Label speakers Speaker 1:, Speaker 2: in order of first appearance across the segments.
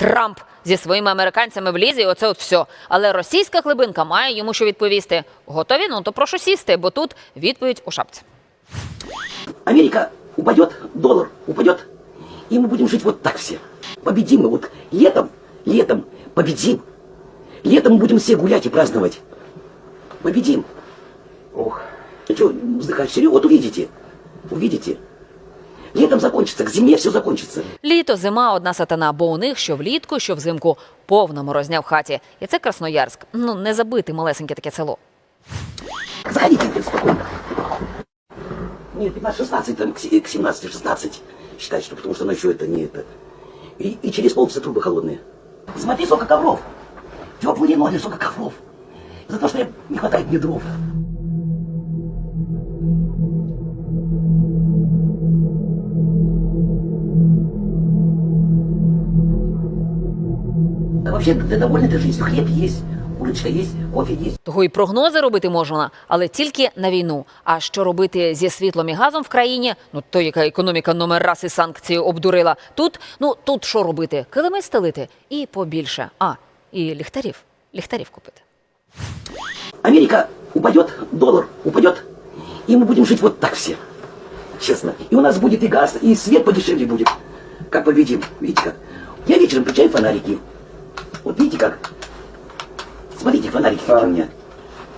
Speaker 1: Трамп зі своїми американцями влізе, і оце от все. Але російська глибинка має йому що відповісти. Готові? Ну то прошу сісти, бо тут відповідь у шапці.
Speaker 2: Америка упадет, доллар упадет, и мы будем жить вот так все. Победим мы вот летом, летом победим. Летом мы будем все гулять и праздновать. Победим. Ох. Ты что, вздыхаешь? Серьезно? Вот увидите. Увидите. Летом закончится, к зиме все закончится.
Speaker 1: Літо, зима одна сатана, бо у них що влітку, що взимку повна морозня в хаті. І це Красноярськ. Ну не забити малесеньке таке село.
Speaker 2: Заходите теперь спокойно. Нет, 15-16, там, к се- к 17-16 считать, что потому что оно еще это не это. И, и через полчаса трубы холодные. Смотри, сколько ковров. Теплые ноги, сколько ковров. За то, что я- не хватает мне дров. Да вообще, ты довольна этой жизнью? Хлеб есть, уличка есть, кофе есть.
Speaker 1: Того і прогнози робити можна, але тільки на війну. А що робити зі світлом і газом в країні? Ну то яка економіка номер раз і санкції обдурила. Тут ну тут що робити? Килими стелити і побільше. А і ліхтарів, ліхтарів купити.
Speaker 2: Америка упадет, доллар упадет, и мы будем жить вот так все. Честно. И у нас будет и газ, и свет подешевле будет. Как победим. Видите как? Я вечером включаю фонарики. Вот видите как? Смотрите, фонарики какие у меня.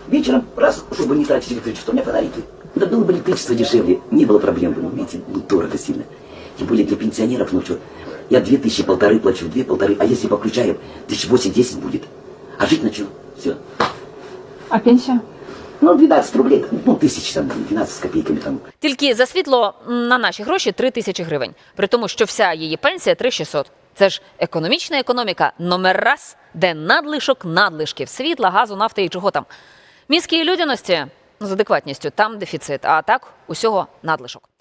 Speaker 2: Вечером, раз, чтобы не тратить электричество, у меня фонарики. Да было бы электричество дешевле, не было проблем бы. Ну, видите, ну, дорого сильно. Тем более для пенсионеров, ну что, я две тысячи, полторы плачу, две полторы, а если подключаем, тысяч восемь-десять будет. А жить на что? Все.
Speaker 3: А пенсія?
Speaker 2: Ну, 12 рублей, ну, тысяч там, 12 с копейками там.
Speaker 1: Тільки за світло м, на наші гроші 3 тисячі гривень. При тому, що вся її пенсія 3600. Це ж економічна економіка номер раз, де надлишок надлишків світла, газу, нафти і чого там. Міські людяності з адекватністю там дефіцит, а так усього надлишок.